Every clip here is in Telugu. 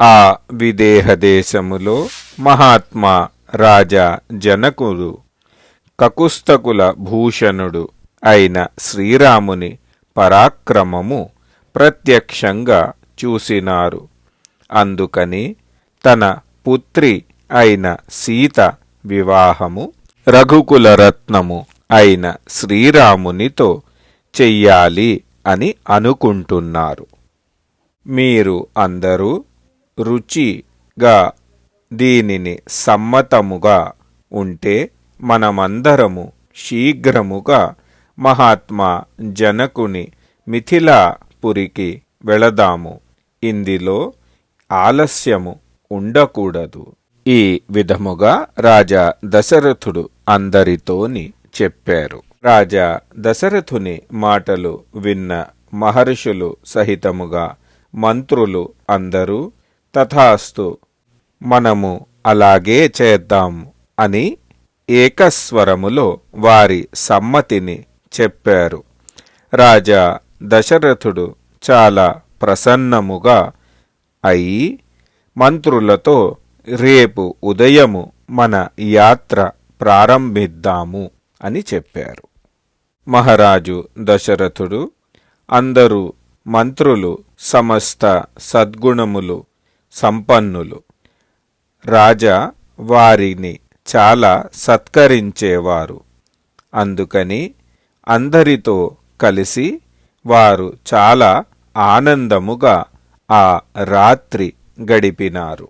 ఆ విదేహదేశములో మహాత్మా రాజా జనకుడు కకుస్తకుల భూషణుడు అయిన శ్రీరాముని పరాక్రమము ప్రత్యక్షంగా చూసినారు. అందుకని తన పుత్రి అయిన సీత వివాహము రఘుకులరత్నము అయిన శ్రీరామునితో చెయ్యాలి అని అనుకుంటున్నారు. మీరు అందరూ రుచిగా దీనిని సమ్మతముగా ఉంటే మనమందరము శీఘ్రముగా మహాత్మా జనకుని మిథిలాపురికి వెళదాము. ఇందులో ఆలస్యము ఉండకూడదు. ఈ విధముగా రాజా దశరథుడు అందరితోని చెప్పారు. రాజా దశరథుని మాటలు విన్న మహర్షులు సహితముగా మంత్రులు అందరూ తథాస్తు. మనము అలాగే చేద్దాము అని ఏకస్వరములో వారి సమ్మతిని చెప్పారు. రాజా దశరథుడు చాలా ప్రసన్నముగా అయి మంత్రులతో రేపు ఉదయము మన యాత్ర ప్రారంభిద్దాము అని చెప్పారు. మహారాజు దశరథుడు అందరూ మంత్రులు సమస్త సద్గుణములు సంపన్నులు. రాజా వారిని చాలా సత్కరించేవారు. అందుకని అందరితో కలిసి వారు చాలా ఆనందముగా ఆ రాత్రి గడిపినారు.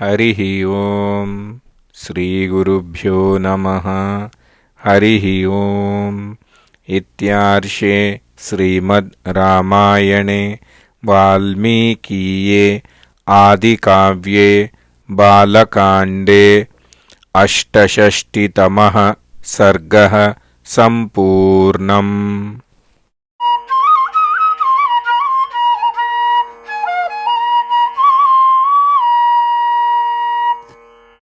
హరి ఓం శ్రీ గురుభ్యో నమ. హరి ఓం. ఇత్యార్షే శ్రీమద్ రామాయణే. वाल्मीकीये आदिकाव्ये बालकाण्डे अष्टषष्टितमः सर्गः सम्पूर्णम्